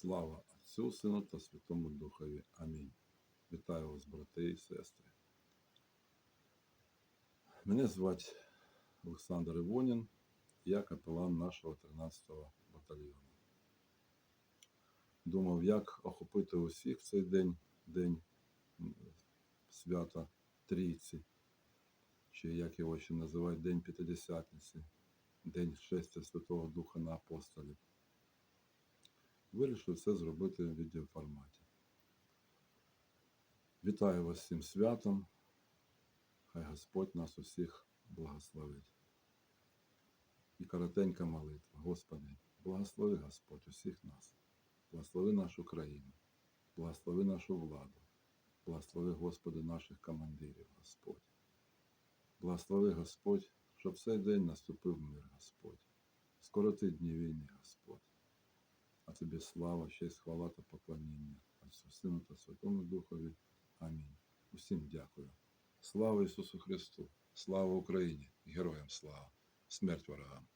Слава Отцю, Сину та Святому Духові. Амінь. Вітаю вас, брати і сестри. Мене звати Олександр Івонін, я капелан нашого 13-го батальйону. Думав, як охопити усіх в цей день, день свята Трійці, чи як його ще називають День П'ятидесятниці, День шестя Святого Духа на апостолів. Вирішив це зробити в відеоформаті. Вітаю вас цим святом. Хай Господь нас усіх благословить. І коротенька молитва. Господи, благослови Господь усіх нас. Благослови нашу країну, благослови нашу владу, благослови, Господи, наших командирів, Господь. Благослови Господь, щоб цей день наступив мир, Господь. Скороти дні війни, тобі слава, честь, хвала та поклоніння. Отцю, Сину та Святому Духові. Амінь. Усім дякую. Слава Ісусу Христу! Слава Україні! Героям слава! Смерть ворогам!